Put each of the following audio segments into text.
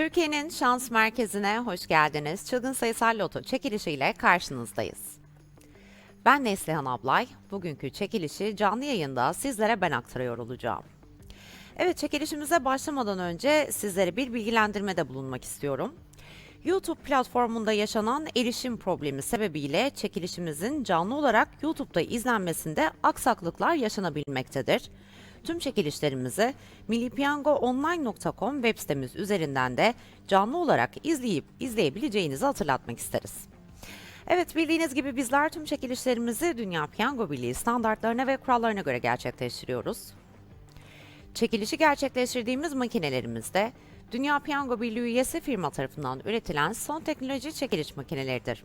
Türkiye'nin şans merkezine hoş geldiniz. Çılgın sayısal loto çekilişiyle karşınızdayız. Ben Neslihan Ablay. Bugünkü çekilişi canlı yayında sizlere ben aktarıyor olacağım. Evet çekilişimize başlamadan önce sizlere bir bilgilendirmede bulunmak istiyorum. YouTube platformunda yaşanan erişim problemi sebebiyle çekilişimizin canlı olarak YouTube'da izlenmesinde aksaklıklar yaşanabilmektedir. Tüm çekilişlerimizi millipiyangoonline.com web sitemiz üzerinden de canlı olarak izleyip izleyebileceğinizi hatırlatmak isteriz. Evet bildiğiniz gibi bizler tüm çekilişlerimizi Dünya Piyango Birliği standartlarına ve kurallarına göre gerçekleştiriyoruz. Çekilişi gerçekleştirdiğimiz makinelerimizde Dünya Piyango Birliği üyesi firma tarafından üretilen son teknoloji çekiliş makineleridir.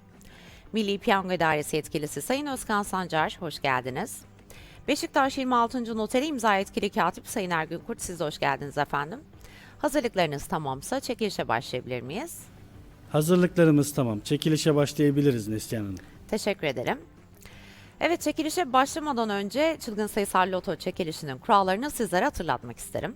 Milli Piyango İdaresi Yetkilisi Sayın Özkan Sancar hoş geldiniz. Beşiktaş 26. Noteri imza yetkili katip Sayın Ergün Kurt siz de hoş geldiniz efendim. Hazırlıklarınız tamamsa çekilişe başlayabilir miyiz? Hazırlıklarımız tamam. Çekilişe başlayabiliriz Neslihan Hanım. Teşekkür ederim. Evet çekilişe başlamadan önce çılgın sayısal loto çekilişinin kurallarını sizlere hatırlatmak isterim.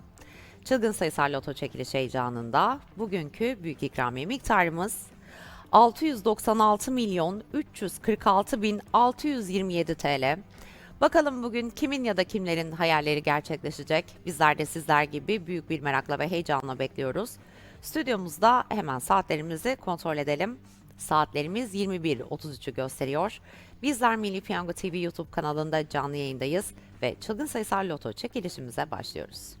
Çılgın sayısal loto çekiliş heyecanında bugünkü büyük ikramiye miktarımız 696 milyon 346 bin 627 TL. Bakalım bugün kimin ya da kimlerin hayalleri gerçekleşecek? Bizler de sizler gibi büyük bir merakla ve heyecanla bekliyoruz. Stüdyomuzda hemen saatlerimizi kontrol edelim. Saatlerimiz 21.33'ü gösteriyor. Bizler Milli Piyango TV YouTube kanalında canlı yayındayız ve çılgın sayısal loto çekilişimize başlıyoruz.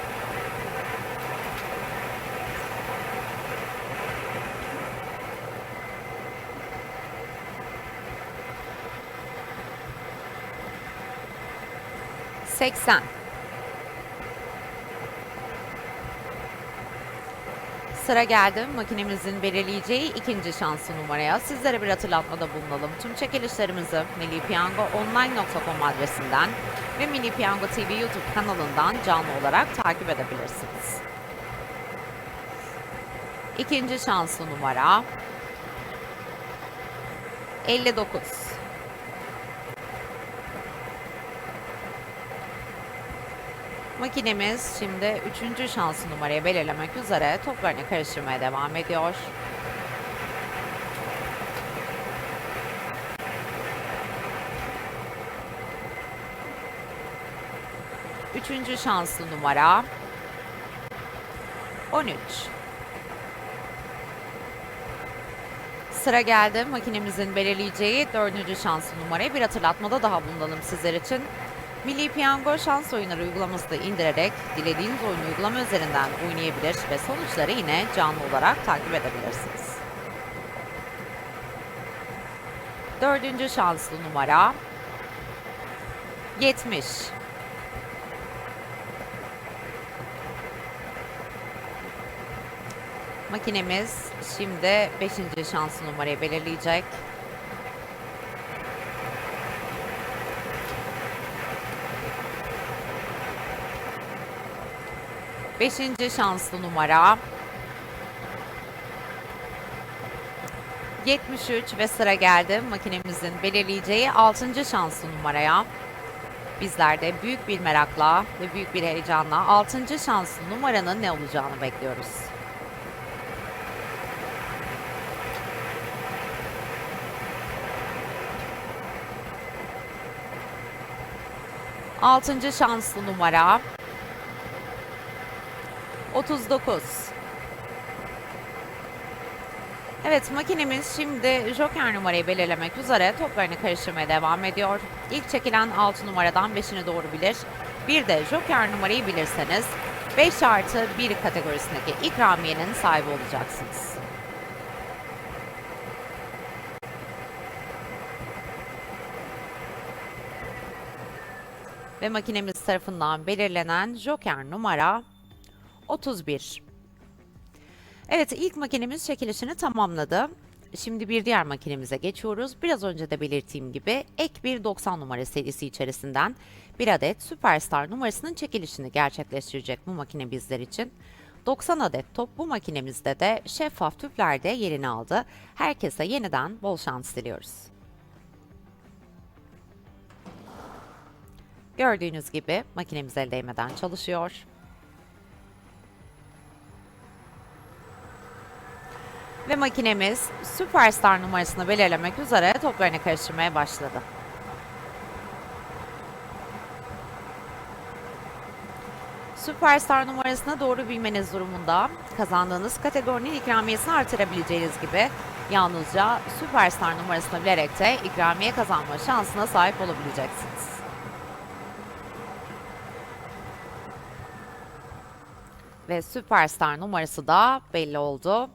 Seksen. Sıra geldi makinemizin belirleyeceği ikinci şanslı numaraya. Sizlere bir hatırlatmada bulunalım. Tüm çekilişlerimizi millipiyangoonline.com adresinden ve Milli Piyango TV YouTube kanalından canlı olarak takip edebilirsiniz. İkinci şanslı numara 59. Makinemiz şimdi üçüncü şans numarayı belirlemek üzere toplarını karıştırmaya devam ediyor. Üçüncü şanslı numara 13. Sıra geldi makinemizin belirleyeceği dördüncü şanslı numarayı bir hatırlatmada daha bulunalım sizler için. Milli Piyango şans oyunları uygulamasını indirerek dilediğiniz oyun uygulama üzerinden oynayabilir ve sonuçları yine canlı olarak takip edebilirsiniz. Dördüncü şanslı numara 70. Makinemiz şimdi 5. şans numarayı belirleyecek. Beşinci şanslı numara 73 ve sıra geldi makinemizin belirleyeceği 6. şanslı numaraya. Bizler de büyük bir merakla ve büyük bir heyecanla 6. şanslı numaranın ne olacağını bekliyoruz. Altıncı şanslı numara 39. Evet makinemiz şimdi joker numarayı belirlemek üzere toplarını karıştırmaya devam ediyor. İlk çekilen 6 numaradan 5'ini doğru bilir. Bir de joker numarayı bilirseniz 5 artı 1 kategorisindeki ikramiyenin sahibi olacaksınız. Ve makinemiz tarafından belirlenen joker numara 31. Evet ilk makinemiz çekilişini tamamladı. Şimdi bir diğer makinemize geçiyoruz. Biraz önce de belirttiğim gibi ek bir 90 numara serisi içerisinden bir adet Superstar numarasının çekilişini gerçekleştirecek bu makine bizler için. 90 adet top bu makinemizde de şeffaf tüplerde yerini aldı. Herkese yeniden bol şans diliyoruz. Gördüğünüz gibi makinemiz el değmeden çalışıyor. Ve makinemiz Superstar numarasını belirlemek üzere toplarını karıştırmaya başladı. Superstar numarasını doğru bilmeniz durumunda kazandığınız kategorinin ikramiyesini artırabileceğiniz gibi yalnızca Superstar numarasını bilerek de ikramiye kazanma şansına sahip olabileceksiniz. Ve Superstar numarası da belli oldu.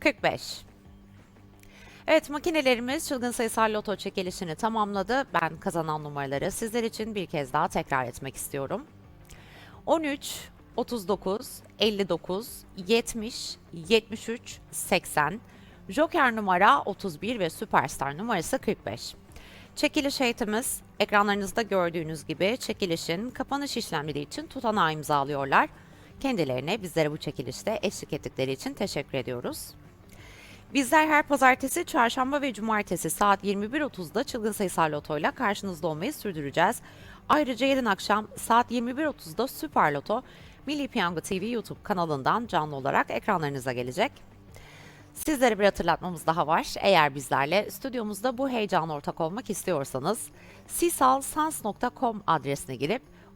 45. Evet makinelerimiz çılgın sayısal loto çekilişini tamamladı. Ben kazanan numaraları sizler için bir kez daha tekrar etmek istiyorum. 13, 39, 59, 70, 73, 80, Joker numara 31 ve Superstar numarası 45. Çekiliş heyetimiz ekranlarınızda gördüğünüz gibi çekilişin kapanış işlemleri için tutanağı imzalıyorlar. Kendilerine bizlere bu çekilişte eşlik ettikleri için teşekkür ediyoruz. Bizler her pazartesi, çarşamba ve cumartesi saat 21.30'da çılgın sayısal lotoyla karşınızda olmayı sürdüreceğiz. Ayrıca yarın akşam saat 21.30'da Süper Loto Milli Piyango TV YouTube kanalından canlı olarak ekranlarınıza gelecek. Sizlere bir hatırlatmamız daha var. Eğer bizlerle stüdyomuzda bu heyecana ortak olmak istiyorsanız sisalsans.com adresine girip